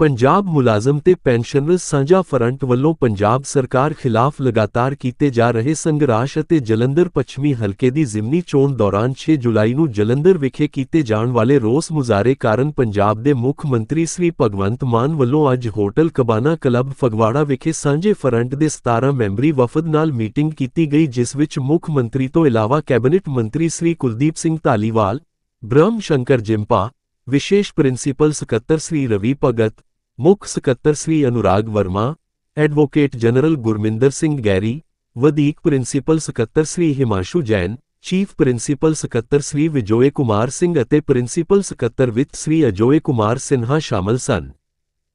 ਪੰਜਾਬ ਮੁਲਾਜ਼ਮ ਤੇ ਪੈਨਸ਼ਨਰ ਸਾਂਝਾ ਫਰੰਟ ਵੱਲੋਂ ਪੰਜਾਬ ਸਰਕਾਰ ਖਿਲਾਫ ਲਗਾਤਾਰ ਕੀਤੇ ਜਾ ਰਹੇ ਸੰਘਰਸ਼ ਅਤੇ ਜਲੰਧਰ ਪੱਛਮੀ ਹਲਕੇ ਦੀ ਜ਼ਿਮਨੀ ਚੋਣ ਦੌਰਾਨ 6 ਜੁਲਾਈ ਨੂੰ ਜਲੰਧਰ ਵਿਖੇ ਕੀਤੇ ਜਾਣ ਵਾਲੇ ਰੋਸ ਮੁਜ਼ਾਹਰੇ ਕਾਰਨ ਪੰਜਾਬ ਦੇ ਮੁੱਖ ਮੰਤਰੀ ਸ੍ਰੀ ਭਗਵੰਤ ਮਾਨ ਵੱਲੋਂ ਅੱਜ ਹੋਟਲ ਕਬਾਨਾ ਕਲੱਬ ਫਗਵਾੜਾ ਵਿਖੇ ਸਾਂਝੇ ਫਰੰਟ ਦੇ 17 ਮੈਂਬਰੀ ਵਫਦ ਨਾਲ ਮੀਟਿੰਗ ਕੀਤੀ ਗਈ, ਜਿਸ ਵਿੱਚ ਮੁੱਖ ਮੰਤਰੀ ਤੋਂ ਇਲਾਵਾ ਕੈਬਨਿਟ ਮੰਤਰੀ ਸ੍ਰੀ ਕੁਲਦੀਪ ਸਿੰਘ ਧਾਲੀਵਾਲ ਬ੍ਰਹਮ ਸ਼ੰਕਰ ਜਿੰਪਾ ਵਿਸ਼ੇਸ਼ ਪ੍ਰਿੰਸੀਪਲ ਸਕੱਤਰ ਸ੍ਰੀ ਰਵੀ ਭਗਤ, ਮੁੱਖ ਸਕੱਤਰ Shri Anurag Verma, advocate general Gurminder Singh Garry, ਵਧੀਕ ਪ੍ਰਿੰਸੀਪਲ ਸਕੱਤਰ ਸ੍ਰੀ ਹਿਮਾਂਸ਼ੂ ਜੈਨ, ਚੀਫ ਪ੍ਰਿੰਸੀਪਲ ਸਕੱਤਰ ਸ੍ਰੀ ਵਿਜੋਏ ਕੁਮਾਰ ਸਿੰਘ ਅਤੇ ਪ੍ਰਿੰਸੀਪਲ ਸਕੱਤਰ ਵਿੱਤ ਸ੍ਰੀ ਅਜੋਏ ਕੁਮਾਰ ਸਿਨਹਾ ਸ਼ਾਮਲ ਸਨ।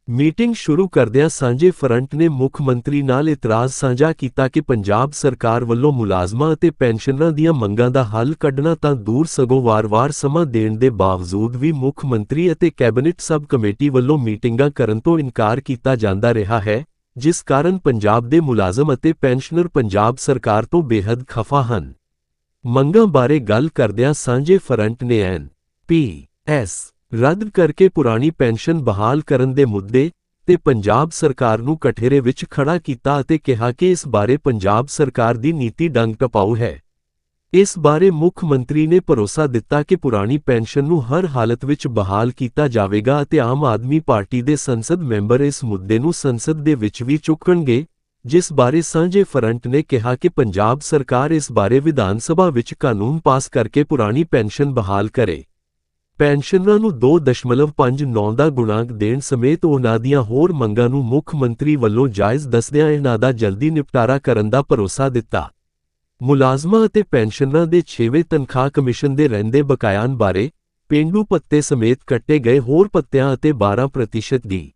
ਮੀਟਿੰਗ ਸ਼ੁਰੂ ਕਰਦਿਆਂ ਸਾਂਝੇ ਫਰੰਟ ਨੇ ਮੁੱਖ ਮੰਤਰੀ ਨਾਲ ਇਤਰਾਜ਼ ਸਾਂਝਾ ਕੀਤਾ ਕਿ ਪੰਜਾਬ ਸਰਕਾਰ ਵੱਲੋਂ ਮੁਲਾਜ਼ਮਾਂ ਅਤੇ ਪੈਨਸ਼ਨਰਾਂ ਦੀਆਂ ਮੰਗਾਂ ਦਾ ਹੱਲ ਕੱਢਣਾ ਤਾਂ ਦੂਰ ਸਗੋਂ ਵਾਰ-ਵਾਰ ਸਮਾਂ ਦੇਣ ਦੇ ਬਾਵਜੂਦ ਵੀ ਮੁੱਖ ਮੰਤਰੀ ਅਤੇ ਕੈਬਨਿਟ ਸਬ ਕਮੇਟੀ ਵੱਲੋਂ ਮੀਟਿੰਗਾਂ ਕਰਨ ਤੋਂ ਇਨਕਾਰ ਕੀਤਾ ਜਾਂਦਾ ਰਿਹਾ ਹੈ, ਜਿਸ ਕਾਰਨ ਪੰਜਾਬ ਦੇ ਮੁਲਾਜ਼ਮ ਅਤੇ ਪੈਨਸ਼ਨਰ ਪੰਜਾਬ ਸਰਕਾਰ ਤੋਂ ਬੇਹੱਦ ਖਫਾ ਹਨ। ਮੰਗਾਂ ਬਾਰੇ ਗੱਲ ਕਰਦਿਆਂ ਸਾਂਝੇ ਫਰੰਟ ਨੇ ਐਨ ਪੀ ਐਸ ਰੱਦ ਕਰਕੇ ਪੁਰਾਣੀ ਪੈਨਸ਼ਨ ਬਹਾਲ ਕਰਨ ਦੇ ਮੁੱਦੇ ਤੇ ਪੰਜਾਬ ਸਰਕਾਰ ਨੂੰ ਕਠੇਰੇ ਵਿੱਚ ਖੜਾ ਕੀਤਾ ਅਤੇ ਕਿਹਾ ਕਿ ਇਸ ਬਾਰੇ ਪੰਜਾਬ ਸਰਕਾਰ ਦੀ ਨੀਤੀ ਡੰਗ ਟਪਾਊ ਹੈ। ਇਸ ਬਾਰੇ ਮੁੱਖ ਮੰਤਰੀ ਨੇ ਭਰੋਸਾ ਦਿੱਤਾ ਕਿ ਪੁਰਾਣੀ ਪੈਨਸ਼ਨ ਨੂੰ ਹਰ ਹਾਲਤ ਵਿੱਚ ਬਹਾਲ ਕੀਤਾ ਜਾਵੇਗਾ ਅਤੇ ਆਮ ਆਦਮੀ ਪਾਰਟੀ ਦੇ ਸੰਸਦ ਮੈਂਬਰ ਇਸ ਮੁੱਦੇ ਨੂੰ ਸੰਸਦ ਦੇ ਵਿੱਚ ਵੀ ਚੁੱਕਣਗੇ, ਜਿਸ ਬਾਰੇ ਸਾਂਝੇ ਫਰੰਟ ਨੇ ਕਿਹਾ ਕਿ ਪੰਜਾਬ ਸਰਕਾਰ ਇਸ ਬਾਰੇ ਵਿਧਾਨ ਸਭਾ ਵਿੱਚ ਕਾਨੂੰਨ ਪਾਸ ਕਰਕੇ ਪੁਰਾਣੀ ਪੈਨਸ਼ਨ ਬਹਾਲ ਕਰੇ। ਪੈਨਸ਼ਨਰਾਂ ਨੂੰ 2.59 ਦਾ ਗੁਣਾਂਕ ਦੇਣ ਸਮੇਤ ਉਹਨਾਂ ਦੀਆਂ ਹੋਰ ਮੰਗਾਂ ਨੂੰ ਮੁੱਖ ਮੰਤਰੀ ਵੱਲੋਂ ਜਾਇਜ਼ ਦੱਸਦਿਆਂ ਇਹਨਾਂ ਦਾ ਜਲਦੀ ਨਿਪਟਾਰਾ ਕਰਨ ਦਾ ਭਰੋਸਾ ਦਿੱਤਾ। ਮੁਲਾਜ਼ਮਾਂ ਅਤੇ ਪੈਨਸ਼ਨਰਾਂ ਦੇ 6ਵੇਂ ਤਨਖਾਹ ਕਮਿਸ਼ਨ ਦੇ ਰਹਿੰਦੇ ਬਕਾਇਆਂ ਬਾਰੇ ਪੇਂਡੂ ਪੱਤੇ ਸਮੇਤ ਕੱਟੇ ਗਏ ਹੋਰ ਪੱਤਿਆਂ ਅਤੇ 12% ਦੀ।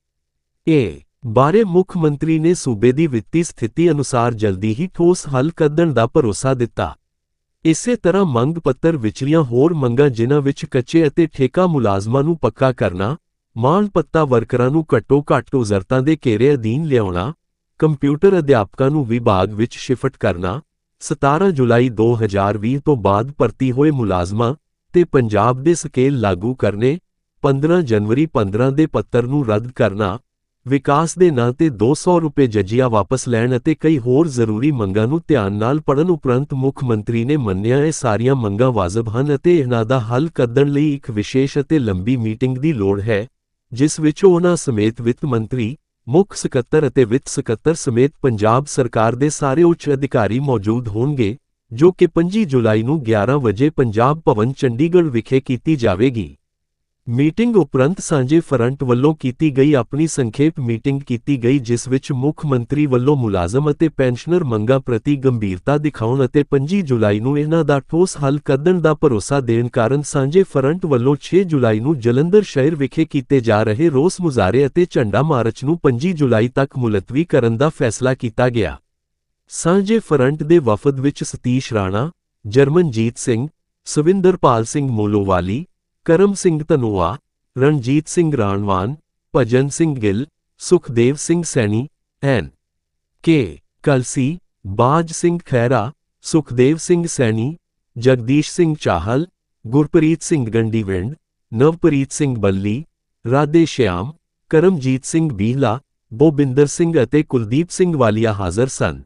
ਇਹ ਬਾਰੇ ਮੁੱਖ ਮੰਤਰੀ ਨੇ ਸੂਬੇ ਦੀ ਵਿੱਤੀ ਸਥਿਤੀ ਅਨੁਸਾਰ ਜਲਦੀ ਹੀ ਠੋਸ ਹੱਲ ਕੱਢਣ ਦਾ ਭਰੋਸਾ ਦਿੱਤਾ। ਇਸੇ ਤਰ੍ਹਾਂ ਮੰਗ ਪੱਤਰ ਵਿਚਲੀਆਂ ਹੋਰ ਮੰਗਾਂ ਜਿਨ੍ਹਾਂ ਵਿੱਚ ਕੱਚੇ ਅਤੇ ਠੇਕਾ ਮੁਲਾਜ਼ਮਾਂ ਨੂੰ ਪੱਕਾ ਕਰਨਾ, ਮਾਲ ਪੱਤਾ ਵਰਕਰਾਂ ਨੂੰ ਘੱਟੋ ਘੱਟ ਉਜ਼ਰਤਾਂ ਦੇ ਘੇਰੇ ਅਧੀਨ ਲਿਆਉਣਾ, ਕੰਪਿਊਟਰ ਅਧਿਆਪਕਾਂ ਨੂੰ ਵਿਭਾਗ ਵਿੱਚ ਸ਼ਿਫਟ ਕਰਨਾ 17 ਜੁਲਾਈ 2020 ਤੋਂ ਬਾਅਦ ਭਰਤੀ ਹੋਏ ਮੁਲਾਜ਼ਮਾਂ ਤੇ ਪੰਜਾਬ ਦੇ ਸਕੇਲ ਲਾਗੂ ਕਰਨੇ 15 ਜਨਵਰੀ 15 ਦੇ ਪੱਤਰ ਨੂੰ ਰੱਦ ਕਰਨਾ ਵਿਕਾਸ ਦੇ ਨਾਂ ਤੇ 200 ਰੁਪਏ ਜੱਜੀਆ ਵਾਪਸ ਲੈਣ ਅਤੇ ਕਈ ਹੋਰ ਜ਼ਰੂਰੀ ਮੰਗਾਂ ਨੂੰ ਧਿਆਨ ਨਾਲ ਪੜਨ ਉਪਰੰਤ ਮੁੱਖ ਮੰਤਰੀ ਨੇ ਮੰਨਿਆ ਇਹ ਸਾਰੀਆਂ ਮੰਗਾਂ ਵਾਜਬ ਹਨ ਅਤੇ ਇਹਨਾਂ ਦਾ ਹੱਲ ਕੱਢਣ ਲਈ ਇੱਕ ਵਿਸ਼ੇਸ਼ ਅਤੇ ਲੰਬੀ ਮੀਟਿੰਗ ਦੀ ਲੋੜ ਹੈ, ਜਿਸ ਵਿੱਚ ਉਹਨਾਂ ਸਮੇਤ ਵਿੱਤ ਮੰਤਰੀ, ਮੁੱਖ ਸਕੱਤਰ ਅਤੇ ਵਿੱਤ ਸਕੱਤਰ ਸਮੇਤ ਪੰਜਾਬ ਸਰਕਾਰ ਦੇ ਸਾਰੇ ਉੱਚ ਅਧਿਕਾਰੀ ਮੌਜੂਦ ਹੋਣਗੇ, ਜੋ ਕਿ 25 ਜੁਲਾਈ ਨੂੰ 11 ਵਜੇ ਪੰਜਾਬ ਭਵਨ ਚੰਡੀਗੜ੍ਹ ਵਿਖੇ ਕੀਤੀ ਜਾਵੇਗੀ। ਮੀਟਿੰਗ ਉਪਰੰਤ ਸਾਂਝੇ ਫਰੰਟ ਵੱਲੋਂ ਕੀਤੀ ਗਈ ਆਪਣੀ ਸੰਖੇਪ ਮੀਟਿੰਗ ਕੀਤੀ ਗਈ, ਜਿਸ ਵਿੱਚ ਮੁੱਖ ਮੰਤਰੀ ਵੱਲੋਂ ਮੁਲਾਜ਼ਮ ਅਤੇ ਪੈਨਸ਼ਨਰ ਮੰਗਾਂ ਪ੍ਰਤੀ ਗੰਭੀਰਤਾ ਦਿਖਾਉਣ ਅਤੇ 25 ਜੁਲਾਈ ਨੂੰ ਇਹਨਾਂ ਦਾ ਠੋਸ ਹੱਲ ਕੱਢਣ ਦਾ ਭਰੋਸਾ ਦੇਣ ਕਾਰਨ ਸਾਂਝੇ ਫਰੰਟ ਵੱਲੋਂ 6 ਜੁਲਾਈ ਨੂੰ ਜਲੰਧਰ ਸ਼ਹਿਰ ਵਿਖੇ ਕੀਤੇ ਜਾ ਰਹੇ ਰੋਸ ਮੁਜ਼ਾਹਰੇ ਅਤੇ ਝੰਡਾ ਮਾਰਚ ਨੂੰ 25 ਜੁਲਾਈ ਤੱਕ ਮੁਲਤਵੀ ਕਰਨ ਦਾ ਫੈਸਲਾ ਕੀਤਾ ਗਿਆ। ਸਾਂਝੇ ਫਰੰਟ ਦੇ ਵਫਦ ਵਿੱਚ ਸਤੀਸ਼ ਰਾਣਾ, ਜਰਮਨਜੀਤ ਸਿੰਘ, ਸਵਿੰਦਰਪਾਲ ਸਿੰਘ ਮੋਲੋਵਾਲੀ ਕਰਮ ਸਿੰਘ ਧਨੋਆ, ਰਣਜੀਤ ਸਿੰਘ ਰਾਣਵਾਨ, ਭਜਨ ਸਿੰਘ ਗਿੱਲ, ਸੁਖਦੇਵ ਸਿੰਘ ਸੈਣੀ, ਐਨ. ਕੇ. ਕਲਸੀ, ਬਾਜ ਸਿੰਘ ਖੈਰਾ ਸੁਖਦੇਵ ਸਿੰਘ ਸੈਣੀ, ਜਗਦੀਸ਼ ਸਿੰਘ ਚਾਹਲ, ਗੁਰਪ੍ਰੀਤ ਸਿੰਘ ਗੰਡੀਵਿੰਡ, ਨਵਪ੍ਰੀਤ ਸਿੰਘ ਬੱਲੀ, ਰਾਧੇ ਸ਼ਿਆਮ, ਕਰਮਜੀਤ ਸਿੰਘ ਬੀਹਲਾ, ਬੋਬਿੰਦਰ ਸਿੰਘ ਅਤੇ ਕੁਲਦੀਪ ਸਿੰਘ ਵਾਲੀਆ ਹਾਜ਼ਰ ਸਨ।